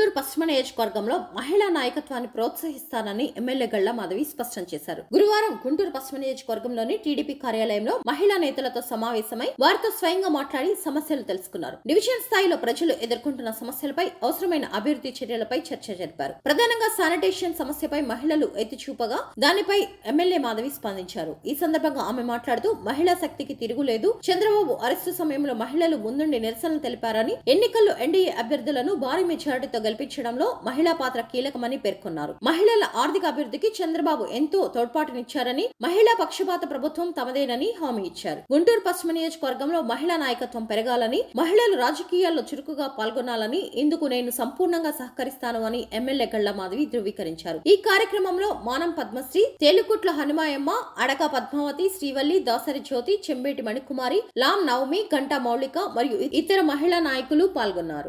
గుంటూరు పశ్చిమ నియోజకవర్గంలో మహిళా నాయకత్వాన్ని ప్రోత్సహిస్తానని ఎమ్మెల్యే గళ్ళ మాధవి స్పష్టం చేశారు. గురువారం గుంటూరు పశ్చిమ నియోజకవర్గంలోని టీడీపీ కార్యాలయంలో మహిళా నేతలతో సమావేశమై వారితో స్వయంగా మాట్లాడి సమస్యలు తెలుసుకున్నారు. డివిజన్ స్థాయిలో ప్రజలు ఎదుర్కొంటున్న సమస్యలపై అవసరమైన అభివృద్ధి చర్యలపై చర్చ జరిపారు. ప్రధానంగా శానిటేషన్ సమస్యపై మహిళలు ఎత్తి చూపగా దానిపై ఎమ్మెల్యే మాధవి స్పందించారు. ఈ సందర్భంగా ఆమె మాట్లాడుతూ మహిళా శక్తికి తిరుగులేదు చంద్రబాబు అరెస్టు సమయంలో మహిళలు ముందుండి నిరసనలు తెలిపారని ఎన్నికల్లో ఎన్డీఏ అభ్యర్థులను భారీ మెజారిటీతో గెలిపించడంలో మహిళా పాత్ర కీలకమని పేర్కొన్నారు. మహిళల ఆర్థిక అభివృద్ధికి చంద్రబాబు ఎంతో తోడ్పాటునిచ్చారని మహిళా పక్షపాత ప్రభుత్వం తమదేనని హామీ ఇచ్చారు. గుంటూరు పశ్చిమ నియోజకవర్గంలో మహిళా నాయకత్వం పెరగాలని మహిళలు రాజకీయాల్లో చురుకుగా పాల్గొనాలని ఇందుకు నేను సంపూర్ణంగా సహకరిస్తాను అని ఎమ్మెల్యే గళ్ళ మాధవి ధృవీకరించారు. ఈ కార్యక్రమంలో మానం పద్మశ్రీ తేలుకుట్ల హనుమాయమ్మ అడక పద్మావతి శ్రీవల్లి దాసరి జ్యోతి చెంబేటి మణికుమారి లాం నవమి గంటా మౌళిక మరియు ఇతర మహిళా నాయకులు పాల్గొన్నారు.